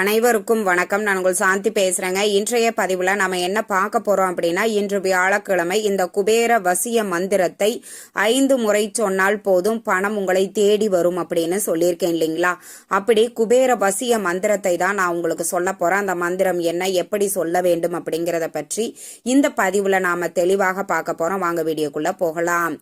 அனைவருக்கும் வணக்கம். நான் உங்கள் சாந்தி பேசுறேங்க. இன்றைய பதிவுல நம்ம என்ன பார்க்க போறோம் அப்படின்னா இன்று வியாழக்கிழமை இந்த குபேர வசிய மந்திரத்தை ஐந்து முறை சொன்னால் போதும் பணம் உங்களை தேடி வரும் அப்படின்னு சொல்லியிருக்கேன் இல்லைங்களா? அப்படி குபேர வசிய மந்திரத்தை தான் நான் உங்களுக்கு சொல்ல போறேன். அந்த மந்திரம் என்ன எப்படி சொல்ல வேண்டும் அப்படிங்கறத பற்றி இந்த பதிவுல நாம தெளிவாக பார்க்க போறோம். வாங்க வீடியோக்குள்ள போகலாம்.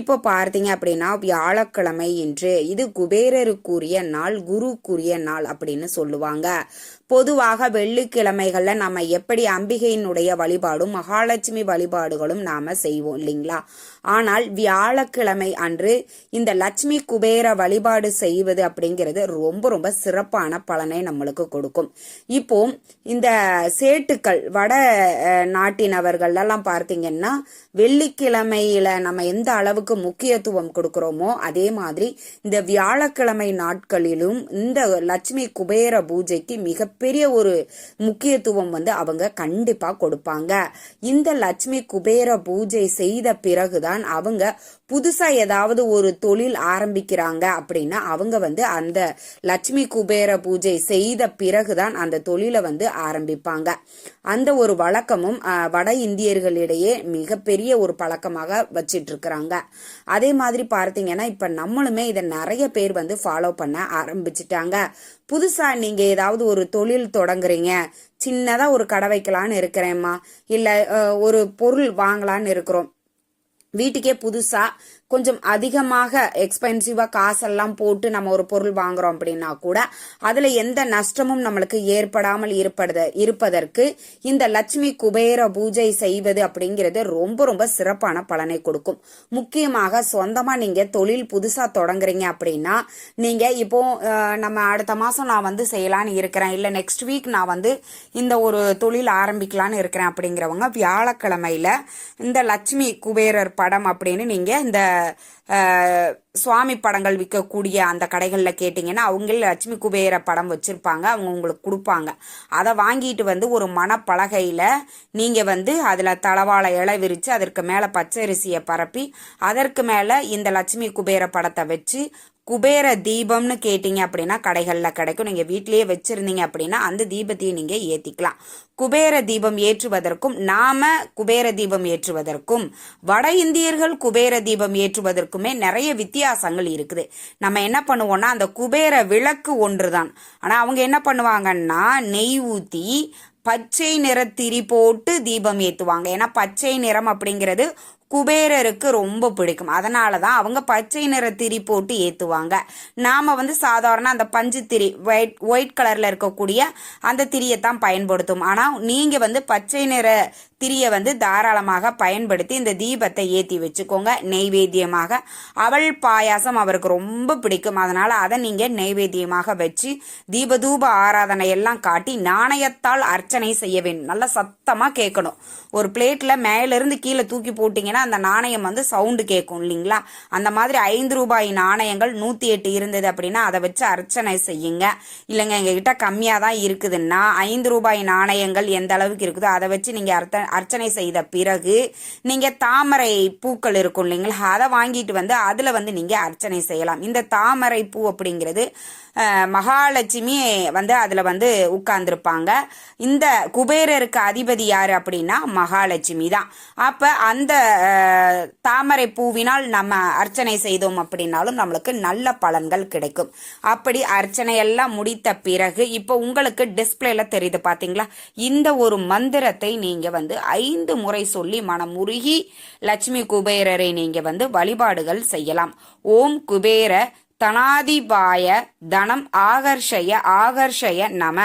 இப்போ பார்த்தீங்க அப்படின்னா வியாழக்கிழமை இன்று இது குபேரருக்குரிய நாள் குருக்குரிய நாள் அப்படின்னு சொல்லுவாங்க. Yeah. பொதுவாக வெள்ளிக்கிழமைகள்ல நம்ம எப்படி அம்பிகையினுடைய வழிபாடும் மகாலட்சுமி வழிபாடுகளும் நாம செய்வோம் இல்லைங்களா? ஆனால் வியாழக்கிழமை அன்று இந்த லட்சுமி குபேர வழிபாடு செய்வது அப்படிங்கிறது ரொம்ப ரொம்ப சிறப்பான பலனை நம்மளுக்கு கொடுக்கும். இப்போ இந்த சேட்டுக்கள் வட அஹ், நாட்டினவர்கள் எல்லாம் பார்த்தீங்கன்னா வெள்ளிக்கிழமையில நம்ம எந்த அளவுக்கு முக்கியத்துவம் கொடுக்கிறோமோ அதே மாதிரி இந்த வியாழக்கிழமை நாட்களிலும் இந்த லட்சுமி குபேர பூஜைக்கு மிக மிகப்பெரிய ஒரு முக்கியத்துவம் வந்து அவங்க கண்டிப்பா கொடுப்பாங்க. இந்த லட்சுமி குபேர பூஜை செய்த பிறகுதான் அவங்க புதுசா ஏதாவது ஒரு தொழில் ஆரம்பிக்கிறாங்க அப்படின்னா அவங்க வந்து அந்த லட்சுமி குபேர பூஜை செய்த பிறகுதான் அந்த தொழிலை வந்து ஆரம்பிப்பாங்க. அந்த ஒரு வழக்கமும் வட இந்தியர்களிடையே மிகப்பெரிய ஒரு பழக்கமாக வச்சிட்டு இருக்கிறாங்க அதே மாதிரி பார்த்தீங்கன்னா இப்ப நம்மளுமே இதை நிறைய பேர் வந்து ஃபாலோ பண்ண ஆரம்பிச்சிட்டாங்க. புதுசா நீங்க ஏதாவது ஒரு தொழில் தொழில் தொடங்குறீங்க. சின்னதா ஒரு கடை வைக்கலான்னு இருக்கிறேம்மா இல்ல ஒரு பொருள் வாங்கலான்னு இருக்கிறோம். வீட்டுக்கே புதுசா கொஞ்சம் அதிகமாக எக்ஸ்பென்சிவா காசெல்லாம் போட்டு நம்ம ஒரு பொருள் வாங்குறோம் அப்படின்னா கூட அதுல எந்த நஷ்டமும் நம்மளுக்கு ஏற்படாமல் இருப்பத இருப்பதற்கு இந்த லட்சுமி குபேர பூஜை செய்வது அப்படிங்கிறது ரொம்ப ரொம்ப சிறப்பான பலனை கொடுக்கும். முக்கியமாக சொந்தமா நீங்க தொழில் புதுசா தொடங்குறீங்க அப்படின்னா நீங்க இப்போ நம்ம அடுத்த மாசம் நான் வந்து செய்யலான்னு இருக்கிறேன். இல்ல நெக்ஸ்ட் வீக் நான் வந்து இந்த ஒரு தொழில் ஆரம்பிக்கலான்னு இருக்கிறேன் அப்படிங்கிறவங்க வியாழக்கிழமையில இந்த லட்சுமி குபேரர் படம் அப்படின்னு நீங்க இந்த அஹ், சுவாமி படங்கள் விற்கக்கூடிய அந்த கடைகளில் கேட்டிங்கன்னா அவங்களே லட்சுமி குபேர படம் வச்சுருப்பாங்க. அவங்க உங்களுக்கு கொடுப்பாங்க. அதை வாங்கிட்டு வந்து ஒரு மணப்பலகையில் நீங்கள் வந்து அதில் தளவாழை இலை விரித்து அதற்கு மேலே பச்சரிசியை பரப்பி அதற்கு மேலே இந்த லட்சுமி குபேர படத்தை வச்சு குபேர தீபம்னு கேட்டிங்க அப்படின்னா கடைகளில் கிடைக்கும். நீங்கள் வீட்டிலேயே வச்சுருந்தீங்க அப்படின்னா அந்த தீபத்தையும் நீங்கள் ஏற்றிக்கலாம் குபேர தீபம் ஏற்றுவதற்கும் நாம குபேர தீபம் ஏற்றுவதற்கும் வட இந்தியர்கள் குபேர தீபம் ஏற்றுவதற்குமே நிறைய வித்தியாசங்கள் இருக்குது. நம்ம என்ன பண்ணுவோம்னா அந்த குபேர விளக்கு ஒன்று தான் ஆனால் அவங்க என்ன பண்ணுவாங்கன்னா நெய் ஊற்றி பச்சை நிற திரி போட்டு தீபம் ஏற்றுவாங்க ஏன்னா பச்சை நிறம் அப்படிங்கிறது குபேரருக்கு ரொம்ப பிடிக்கும். அதனால தான் அவங்க பச்சை நிற திரி போட்டு ஏற்றுவாங்க நாம் வந்து சாதாரண அந்த பஞ்சு திரி ஒயிட் ஒயிட் கலரில் இருக்கக்கூடிய அந்த திரியை தான் பயன்படுத்தும். ஆனால் நீங்கள் வந்து பச்சை நிற திரியை வந்து தாராளமாக பயன்படுத்தி இந்த தீபத்தை ஏற்றி வச்சுக்கோங்க. நெய்வேத்தியமாக அவள் பாயாசம் அவருக்கு ரொம்ப பிடிக்கும். அதனால் அதை நீங்கள் நெய்வேத்தியமாக வச்சு தீபதூப ஆராதனை எல்லாம் காட்டி நாணயத்தால் அர்ச்சனை செய்ய வேண்டும் நல்லா சத்தமாக கேட்கணும். ஒரு பிளேட்டில் மேலேருந்து கீழே தூக்கி போட்டிங்கன்னா அந்த நாணயம் வந்து சவுண்டு கேட்கும் இல்லைங்களா? அந்த மாதிரி ஐந்து ரூபாய் நாணயங்கள் நூற்றி எட்டு இருந்தது அப்படின்னா அதை வச்சு அர்ச்சனை செய்யுங்க. இல்லைங்க எங்ககிட்ட கம்மியாக தான் இருக்குதுன்னா ஐந்து ரூபாய் நாணயங்கள் எந்த அளவுக்கு இருக்குதோ அதை வச்சு நீங்கள் அர்த்த அர்ச்சனை செய்த பிறகு நீங்கள் தாமரை பூக்கள் இருக்கும் இல்லைங்களா? அதை வாங்கிட்டு வந்து அதில் வந்து நீங்கள் அர்ச்சனை செய்யலாம். இந்த தாமரை பூ அப்படிங்கிறது மகாலட்சுமி வந்து அதில் வந்து உட்கார்ந்துருப்பாங்க. இந்த குபேரருக்கு அதிபதி யார் அப்படின்னா மகாலட்சுமி தான். அப்போ அந்த தாமரை பூவினால் நம்ம அர்ச்சனை செய்தோம் அப்படின்னாலும் நம்மளுக்கு நல்ல பலன்கள் கிடைக்கும். அப்படி அர்ச்சனையெல்லாம் முடித்த பிறகு இப்போ உங்களுக்கு டிஸ்பிளேல தெரியுது பாத்தீங்களா? இந்த ஒரு மந்திரத்தை நீங்க வந்து ஐந்து முறை சொல்லி மனமுருகி லட்சுமி குபேரரை நீங்க வந்து வழிபாடுகள் செய்யலாம். ஓம் குபேர தனாதிபாய தனம் ஆகர்ஷய ஆகர்ஷய நம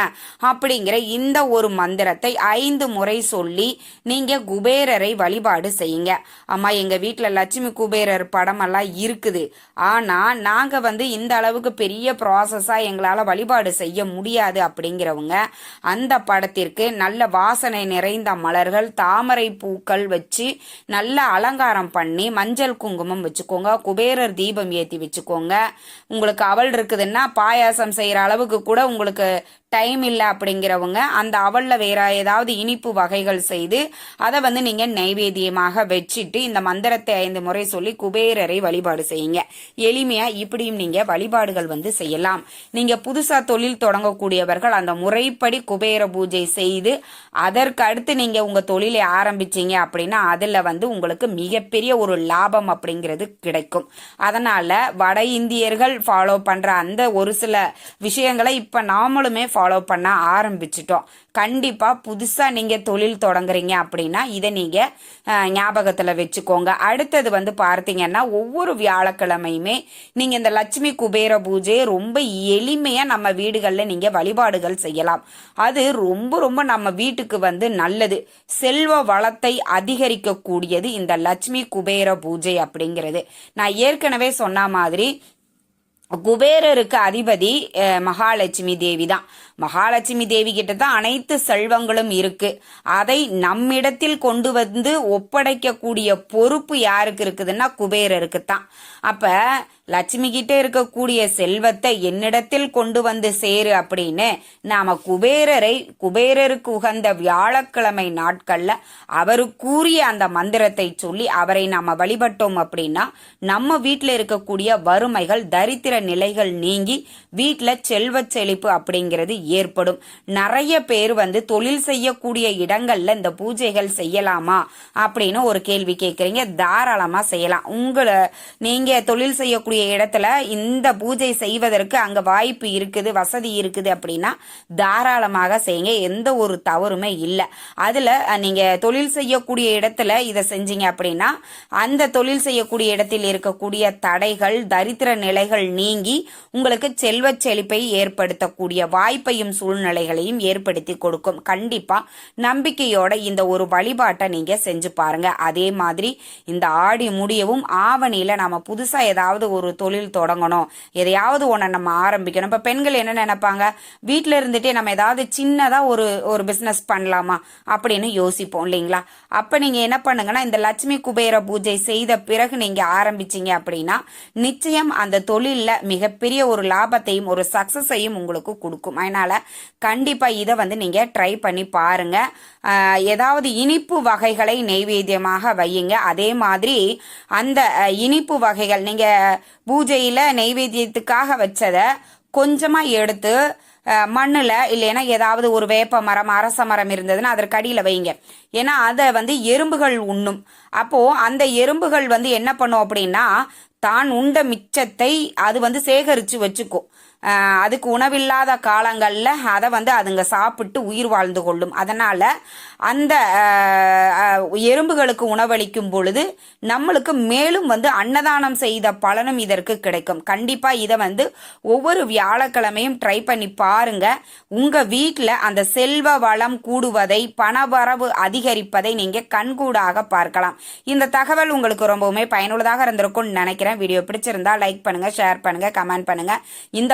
அப்படிங்கிற இந்த ஒரு மந்திரத்தை ஐந்து முறை சொல்லி நீங்க குபேரரை வழிபாடு செய்யுங்க. அம்மா எங்க வீட்டில் லட்சுமி குபேரர் படமெல்லாம் இருக்குது. ஆனா நாங்க வந்து இந்த அளவுக்கு பெரிய ப்ராசஸா எங்களால வழிபாடு செய்ய முடியாது அப்படிங்கிறவங்க அந்த படத்திற்கு நல்ல வாசனை நிறைந்த மலர்கள் தாமரை பூக்கள் வச்சு நல்ல அலங்காரம் பண்ணி மஞ்சள் குங்குமம் வச்சுக்கோங்க குபேரர் தீபம் ஏத்தி வச்சுக்கோங்க. உங்களுக்கு அவள் இருக்குதுன்னா பாயாசம் செய்யற அளவுக்கு கூட உங்களுக்கு டைம் இல்லை அப்படிங்கிறவங்க அந்த அவலில் வேற ஏதாவது இனிப்பு வகைகள் செய்து அதை வந்து நீங்க நைவேத்தியமாக வச்சுட்டு இந்த மந்திரத்தை ஐந்து முறை சொல்லி குபேரரை வழிபாடு செய்யுங்க. எளிமையா இப்படியும் நீங்க வழிபாடுகள் வந்து செய்யலாம். நீங்க புதுசா தொழில் தொடங்கக்கூடியவர்கள் அந்த முறைப்படி குபேர பூஜை செய்து அதற்கு அடுத்து நீங்க உங்க தொழிலை ஆரம்பிச்சீங்க அப்படின்னா அதுல வந்து உங்களுக்கு மிகப்பெரிய ஒரு லாபம் அப்படிங்கிறது கிடைக்கும். அதனால வட இந்தியர்கள் ஃபாலோ பண்ற அந்த ஒரு சில விஷயங்களை இப்ப நாமளுமே ஃபாலோ ஃபாலோ பண்ண ஆரம்பிச்சிட்டோம். கண்டிப்பாக புதுசாக நீங்கள் தொழில் தொடங்குறீங்க அப்படின்னா இதை நீங்கள் ஞாபகத்தில் வச்சுக்கோங்க. அடுத்தது வந்து பார்த்தீங்கன்னா ஒவ்வொரு வியாழக்கிழமையுமே நீங்கள் இந்த லட்சுமி குபேர பூஜையை ரொம்ப எளிமையாக நம்ம வீடுகளில் நீங்கள் வழிபாடுகள் செய்யலாம். அது ரொம்ப ரொம்ப நம்ம வீட்டுக்கு வந்து நல்லது. செல்வ வளத்தை அதிகரிக்கக்கூடியது இந்த லட்சுமி குபேர பூஜை அப்படிங்கிறது. நான் ஏற்கனவே சொன்ன மாதிரி குபேரருக்கு அதிபதி மகாலட்சுமி தேவி தான். மகாலட்சுமி தேவி கிட்ட தான் அனைத்து செல்வங்களும் இருக்கு. அதை நம்மிடத்தில் கொண்டு வந்து ஒப்படைக்கக்கூடிய பொறுப்பு யாருக்கு இருக்குதுன்னா குபேரருக்கு தான். அப்ப லட்சுமி கிட்ட இருக்கக்கூடிய செல்வத்தை என்னிடத்தில் கொண்டு வந்து சேரு அப்படின்னு நாம குபேரரை குபேரருக்கு உகந்த வியாழக்கிழமை நாட்கள்ல அவருக்குரிய அந்த மந்திரத்தை சொல்லி அவரை நாம வழிபட்டோம் அப்படின்னா நம்ம வீட்டில் இருக்கக்கூடிய வறுமைகள் தரித்திர நிலைகள் நீங்கி வீட்டில் செல்வ செழிப்பு அப்படிங்கிறது ஏற்படும். நிறைய பேர் வந்து தொழில் செய்யக்கூடிய இடங்கள்ல இந்த பூஜைகள் செய்யலாமா அப்படின்னு ஒரு கேள்வி கேட்குறீங்க தாராளமா செய்யலாம். உங்களை நீங்க தொழில் செய்யக்கூடிய இடத்துல இந்த பூஜை செய்வதற்கு அங்க வாய்ப்பு இருக்குது வசதி இருக்குது அப்படின்னா தாராளமாக செய்யுங்க. எந்த ஒரு தவறுமே இல்லை. அதுல நீங்கள் நீங்க தொழில் செய்யக்கூடிய இடத்துல இதை செஞ்சீங்க அப்படின்னா அந்த தொழில் செய்யக்கூடிய இடத்தில் இருக்கக்கூடிய தடைகள் தரித்திர நிலைகள் நீங்கி உங்களுக்கு செல்வச் செழிப்பை ஏற்படுத்தக்கூடிய வாய்ப்பையும் சூழ்நிலைகளையும் ஏற்படுத்தி கொடுக்கும். கண்டிப்பா நம்பிக்கையோட இந்த ஒரு வழிபாட்டை நீங்க செஞ்சு பாருங்க. அதே மாதிரி இந்த ஆடி முடியவும் ஆவணியில நம்ம புதுசா ஏதாவது ஒரு ஒரு தொழில் தொடங்கணும். எதையாவது ஒன்றை நம்ம ஆரம்பிக்கணும். இப்போ பெண்கள் என்ன நினைப்பாங்க? வீட்டில் இருந்துட்டே நம்ம ஏதாவது சின்னதாக ஒரு ஒரு பிஸ்னஸ் பண்ணலாமா? அப்படின்னு யோசிப்போம் இல்லைங்களா? அப்போ நீங்கள் என்ன பண்ணுங்கன்னா இந்த லட்சுமி குபேர பூஜை செய்த பிறகு நீங்கள் ஆரம்பிச்சீங்க அப்படின்னா நிச்சயம் அந்த தொழிலில் மிகப்பெரிய ஒரு லாபத்தையும் ஒரு சக்ஸஸையும் உங்களுக்கு கொடுக்கும். அதனால் கண்டிப்பாக இதை வந்து நீங்கள் ட்ரை பண்ணி பாருங்கள் ஏதாவது இனிப்பு வகைகளை நெய்வேத்தியமாக வையுங்க. அதே மாதிரி அந்த இனிப்பு வகைகள் நீங்கள் பூஜையில் நெய்வேத்தியத்துக்காக வச்சதை கொஞ்சமாக எடுத்து மண்ணில் இல்லைன்னா ஏதாவது ஒரு வேப்ப மரம் அரச மரம் இருந்ததுன்னா அதற்கு அடியில் வைங்க. ஏன்னா அதை வந்து எறும்புகள் உண்ணும். அப்போது அந்த எறும்புகள் வந்து என்ன பண்ணும் அப்படின்னா தான் உண்ட மிச்சத்தை அது வந்து சேகரித்து வச்சுக்கும். அதுக்கு உணவில்லாத காலங்களில் அதை வந்து அதுங்க சாப்பிட்டு உயிர் வாழ்ந்து கொள்ளும். அதனால் அந்த எறும்புகளுக்கு உணவளிக்கும் பொழுது நம்மளுக்கு மேலும் வந்து அன்னதானம் செய்த பலனும் இதற்கு கிடைக்கும். கண்டிப்பாக இதை வந்து ஒவ்வொரு வியாழக்கிழமையும் ட்ரை பண்ணி பாருங்க. உங்கள் வீட்டில் அந்த செல்வ வளம் கூடுவதை பணவரவு அதிகரிப்பதை நீங்கள் கண்கூடாக பார்க்கலாம். இந்த தகவல் உங்களுக்கு ரொம்பவுமே பயனுள்ளதாக இருந்திருக்கும்னு நினைக்கிறேன். வீடியோ பிடிச்சிருந்தா லைக் பண்ணுங்கள் ஷேர் பண்ணுங்கள் கமெண்ட் பண்ணுங்கள் இந்த